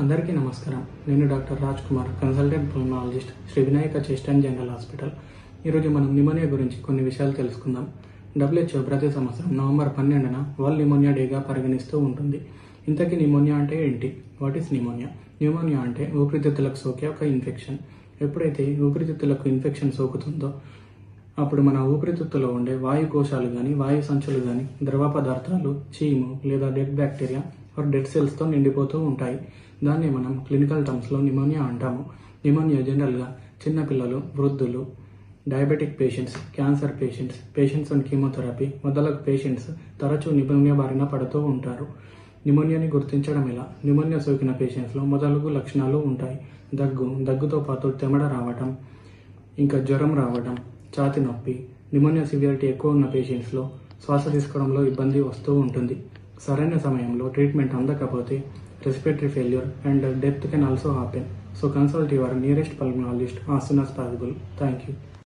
అందరికీ నమస్కారం. నేను doctor Raj Kumar consultant pulmonologist Shri Vinayaka chest and general hospital. ఈరోజు మనం నిమోనియా గురించి కొన్ని విషయాలు తెలుసుకుందాం. డబ్ల్యూహెచ్ఓ ప్రతి సంవత్సరం నవంబర్ పన్నెండున వరల్డ్ నిమోనియా డేగా పరిగణిస్తూ ఉంటుంది. ఇంతకీ నిమోనియా అంటే ఏంటి? What is pneumonia? న్యూమోనియా అంటే ఊపిరితిత్తులకు సోకే ఒక ఇన్ఫెక్షన్. ఎప్పుడైతే ఊపిరితిత్తులకు ఇన్ఫెక్షన్ సోకుతుందో అప్పుడు మన ఊపిరితిత్తులో ఉండే వాయు కోశాలు కానీ వాయు సంచులు కానీ ద్రవ పదార్థాలు చీము లేదా డెడ్ బ్యాక్టీరియా ఆర్ డెడ్ సెల్స్తో నిండిపోతూ ఉంటాయి. దాన్ని మనం క్లినికల్ టర్మ్స్లో నిమోనియా అంటాము. నిమోనియా జనరల్గా చిన్నపిల్లలు వృద్ధులు diabetic patients cancer patients patients on chemotherapy మొదలగు పేషెంట్స్ తరచూ నిమోనియా బారిన పడుతూ ఉంటారు. నిమోనియాని గుర్తించడం ఎలా? నిమోనియా సోకిన పేషెంట్స్లో మొదలగు లక్షణాలు ఉంటాయి. దగ్గు దగ్గుతో పాటు తెమడ రావటం ఇంకా జ్వరం రావడం ఛాతి నొప్పి నిమోనియా సివియారిటీ ఎక్కువ ఉన్న పేషెంట్స్లో శ్వాస తీసుకోవడంలో ఇబ్బంది వస్తూ ఉంటుంది. సరైన సమయంలో ట్రీట్మెంట్ అందకపోతే respiratory failure and death can also happen so consult your nearest pulmonologist as soon as possible thank you